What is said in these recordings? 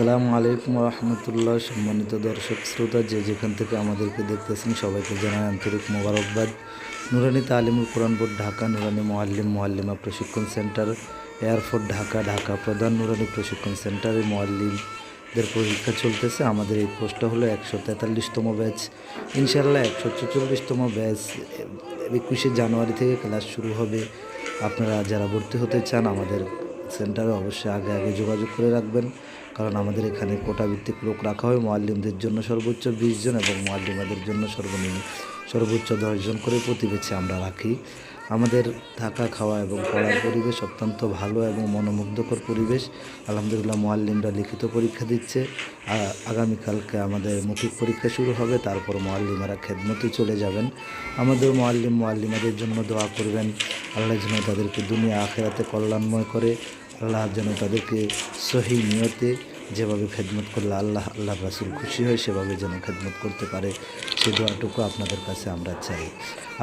আসসালামু আলাইকুম রহমতুল্লাহ সম্মানিত দর্শক, শ্রোতা, যে যেখান থেকে আমাদেরকে দেখতেছেন, সবাইকে জানাই আন্তরিক মোবারকবাদ। নুরানি তালিমুল কোরআন বোর্ড, ঢাকা, নুরানি মোয়াল্লিম, মোয়াল্লিমা প্রশিক্ষণ সেন্টার এয়ারপোর্ট ঢাকা ঢাকা প্রধান নুরানি প্রশিক্ষণ সেন্টারে মোয়াল্লিমদের পরীক্ষা চলতেছে। আমাদের এই পোস্টটা হলো একশো তেতাল্লিশতম ব্যাচ। ইনশাল্লাহ একশো ছেচল্লিশতম ব্যাচ, একুশে জানুয়ারি থেকে ক্লাস শুরু হবে। আপনারা যারা ভর্তি হতে চান আমাদের সেন্টারে অবশ্যই আগে আগে যোগাযোগ করে রাখবেন। কারণ আমাদের এখানে কোটা ভিত্তিক লোক রাখা হয়। মোয়াল্লিমদের জন্য সর্বোচ্চ বিশ জন এবং মোয়াল্লিমাদের জন্য সর্বনিম্ন সর্বোচ্চ দশজন করে প্রতি ব্যাচে আমরা রাখি। আমাদের থাকা, খাওয়া এবং পড়ার পরিবেশ অত্যন্ত ভালো এবং মনোমুগ্ধকর পরিবেশ। আলহামদুলিল্লাহ মোয়াল্লিমরা লিখিত পরীক্ষা দিচ্ছে। আগামীকালকে আমাদের মৌখিক পরীক্ষা শুরু হবে, তারপর মোয়াল্লিমারা খেদমতে চলে যাবেন। আমাদের মোয়াল্লিম মোয়াল্লিমাদের জন্য দোয়া করবেন। আল্লাহ যেন তাদেরকে দুনিয়া আখেরাতে কল্যাণময় করে। আল্লাহ যেন তাদেরকে সহি নিয়তে যেভাবে খেদমত করলে আল্লাহ আল্লাহ রাসুল খুশি হয়, সেভাবে যেন খেদমত করতে পারে। সে দোয়াটুকু আপনাদের কাছে আমরা চাই।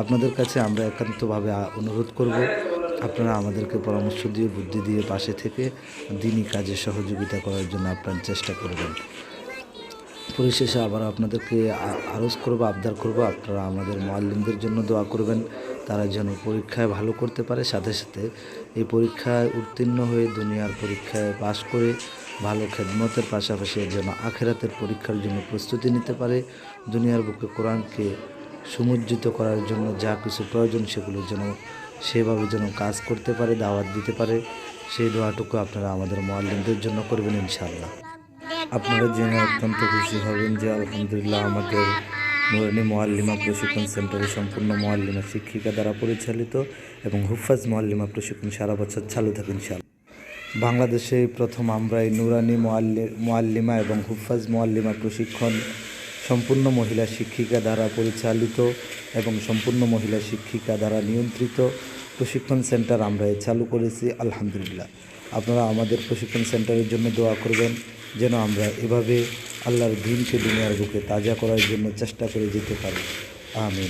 আপনাদের কাছে আমরা একান্তভাবে অনুরোধ করব, আপনারা আমাদেরকে পরামর্শ দিয়ে, বুদ্ধি দিয়ে পাশে থেকে দিনই কাজে সহযোগিতা করার জন্য আপনার চেষ্টা করবেন। পরিশেষে আবার আপনাদেরকে আরজ করব, আবদার করব, আপনারা আমাদের মোয়াল্লিমদের জন্য দোয়া করবেন। তারা যেন পরীক্ষায় ভালো করতে পারে, সাথে সাথে এই পরীক্ষায় উত্তীর্ণ হয়ে দুনিয়ার পরীক্ষায় পাশ করে ভালো খেদমতের পাশাপাশি যেন আখেরাতের পরীক্ষার জন্য প্রস্তুতি নিতে পারে। দুনিয়ার বুকে কোরআনকে সমুজ্জিত করার জন্য যা কিছু প্রয়োজন সেগুলো যেন সেভাবে যেন কাজ করতে পারে, দাওয়াত দিতে পারে। সেই দোয়াটুকু আপনারা আমাদের মোয়াল্লিমদের জন্য করবেন ইনশাল্লাহ আপনারা জেনে অত্যন্ত খুশি হবেন যে আলহামদুলিল্লাহ আমাদের নুরানি মোয়াল্লিমা প্রশিক্ষণ সেন্টারে সম্পূর্ণ মোয়াল্লিমা শিক্ষিকা দ্বারা পরিচালিত এবং হুফাজ মোয়াল্লিমা প্রশিক্ষণ সারা বছর চালু থাকে ইনশাআল্লাহ। বাংলাদেশে প্রথম আমরা এই নুরানি মোয়াল্লি, মোয়াল্লিমা এবং হুফাজ মোয়াল্লিমা প্রশিক্ষণ সম্পূর্ণ মহিলা শিক্ষিকা দ্বারা পরিচালিত এবং সম্পূর্ণ মহিলা শিক্ষিকা দ্বারা নিয়ন্ত্রিত প্রশিক্ষণ সেন্টার আমরা চালু করেছি, আলহামদুলিল্লাহ। আপনারা আমাদের প্রশিক্ষণ সেন্টারের জন্য দোয়া করবেন, যেন আমরা এভাবে আল্লাহর দিনকে দুনিয়ার বুকে তাজা করার জন্য চেষ্টা করে যেতে পারি। আমিন।